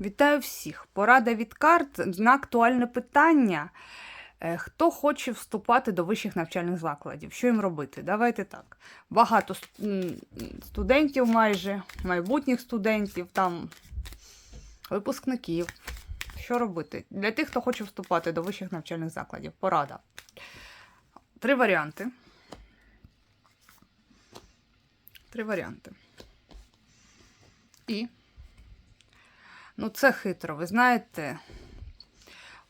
Вітаю всіх! Порада від карт на актуальне питання. Е, Хто хоче вступати до вищих навчальних закладів? Що їм робити? Давайте так. Багато студентів, майже, майбутніх студентів, там, випускників. Що робити? Для тих, хто хоче вступати до вищих навчальних закладів. Порада. Три варіанти. Три варіанти. І Ну, це хитро, ви знаєте.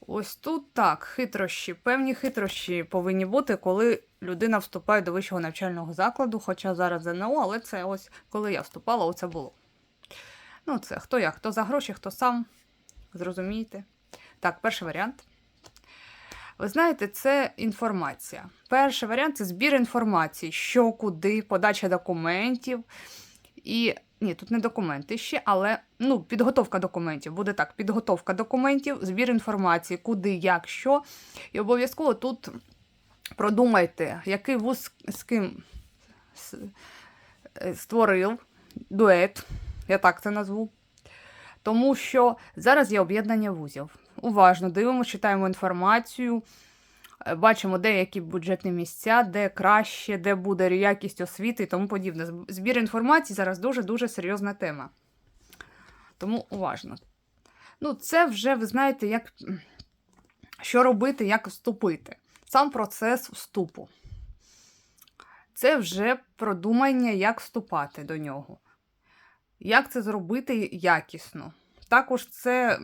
Ось тут так, хитрощі, певні хитрощі повинні бути, коли людина вступає до вищого навчального закладу, хоча зараз ЗНО, але це ось коли я вступала, оце було. Ну, це хто як, хто за гроші, хто сам. Зрозумієте? Так, перший варіант. Ви знаєте, це інформація. Перший варіант це збір інформації, що, куди, подача документів. І ні, тут не документи ще, але ну, підготовка документів. Буде так: підготовка документів, збір інформації, куди, як, що. І обов'язково тут продумайте, який вуз з ким е, створив дует, я так це назву. Тому що зараз є об'єднання вузів. Уважно дивимося, читаємо інформацію, бачимо, де які бюджетні місця, де краще, де буде якість освіти і тому подібне. Збір інформації зараз дуже-дуже серйозна тема. Тому уважно. Ну, це вже, ви знаєте, як, що робити, як вступити. Сам процес вступу. Це вже продумання, як вступати до нього. Як це зробити якісно. Також це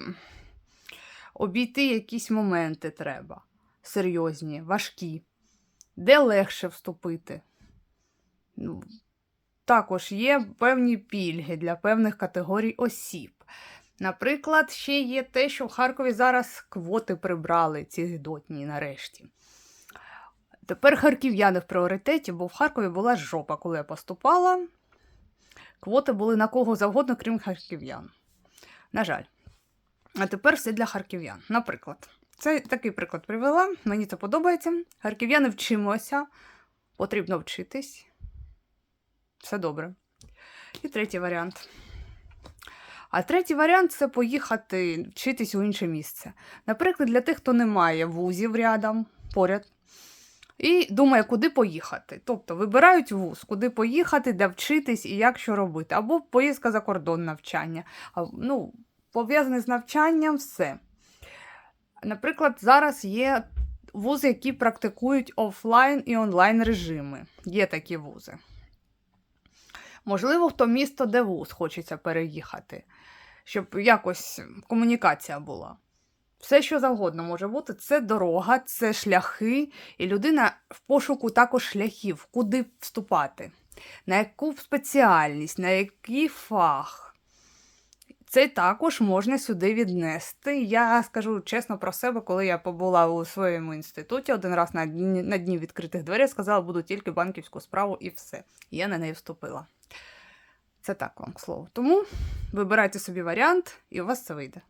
обійти якісь моменти треба. Серйозні, важкі. Де легше вступити? Ну, також є певні пільги для певних категорій осіб. Наприклад, ще є те, що в Харкові зараз квоти прибрали ці дотні нарешті. Тепер харків'яни в пріоритеті, бо в Харкові була жопа, коли я поступала. Квоти були на кого завгодно, крім харків'ян. На жаль. А тепер все для харків'ян. Наприклад, це такий приклад привела. Мені це подобається. Харків'яни вчимося, потрібно вчитись. Все добре. І третій варіант. А третій варіант це поїхати вчитись у інше місце. Наприклад, для тих, хто не має вузів рядом, поряд, і думає, куди поїхати. Тобто вибирають вуз, куди поїхати, де вчитись і як що робити. Або поїздка за кордон навчання. Ну, пов'язане з навчанням все. Наприклад, зараз є вузи, які практикують офлайн і онлайн режими. Є такі вузи. Можливо, в то місто, де вуз хочеться переїхати, щоб якось комунікація була. Все, що завгодно може бути, це дорога, це шляхи, і людина в пошуку також шляхів, куди вступати, на яку спеціальність, на який фах. Це також можна сюди віднести. Я скажу чесно про себе, коли я побула у своєму інституті один раз на дні, на дні відкритих дверей, сказала, буду тільки банківську справу і все. Я на неї вступила. Це так вам к слову. Тому вибирайте собі варіант, і у вас це вийде.